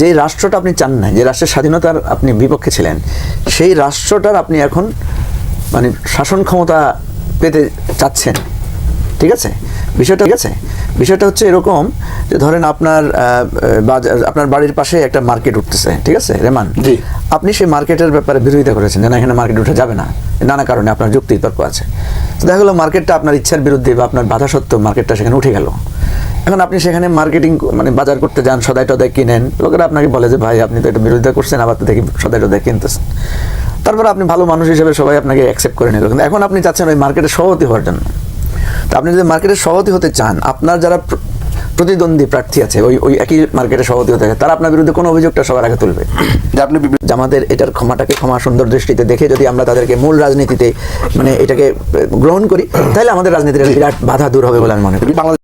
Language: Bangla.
যে রাষ্ট্রটা আপনি চান না যে রাষ্ট্রের স্বাধীনতার আপনি বিপক্ষে ছিলেন সেই রাষ্ট্রটার আপনি এখন মানে শাসন ক্ষমতা পেতে চাচ্ছেন। ঠিক আছে? বিষয়টা ঠিক আছে? বিষয়টা হচ্ছে এরকম যে ধরেন আপনার বাজার আপনার বাড়ির পাশে একটা মার্কেট উঠতেছে ঠিক আছে রেমান জি। আপনি সেই মার্কেটের ব্যাপারে বিরোধিতা করেছেন যে না এখানে মার্কেট উঠে যাবে না নানা কারণে আপনার যুক্তি তর্ক আছে। দেখা গেলো মার্কেটটা আপনার ইচ্ছার বিরুদ্ধে বা আপনার বাধা সত্ত্বেও মার্কেটটা সেখানে উঠে গেল। এখন আপনি সেখানে মার্কেটিং মানে বাজার করতে যান সদাই টদাই কিনেন লোকেরা আপনাকে বলে যে ভাই আপনি তো এটা বিরোধিতা করছেন আবার তো দেখি সদাই টদাই কিনতেছেন। তারপর আপনি ভালো মানুষ হিসেবে সবাই আপনাকে অ্যাকসেপ্ট করে নিল। কিন্তু এখন আপনি চাচ্ছেন ওই মার্কেটের সহতি হওয়ার জন্য। তো আপনি যদি মার্কেটের সহতি হতে চান আপনার যারা প্রতিদ্বন্দ্বী প্রার্থী আছে ওই ওই একই মার্কেটে সভাপতি হতে চায় তারা আপনার বিরুদ্ধে কোনো অভিযোগটা সবার আগে তুলবে। যে আপনি আমাদের এটার ক্ষমাটাকে ক্ষমা সুন্দর দৃষ্টিতে দেখে যদি আমরা তাদেরকে মূল রাজনীতিতে মানে এটাকে গ্রহণ করি তাহলে আমাদের রাজনীতির বিরাট বাধা দূর হবে বলে আমি মনে করি। বাংলাদেশ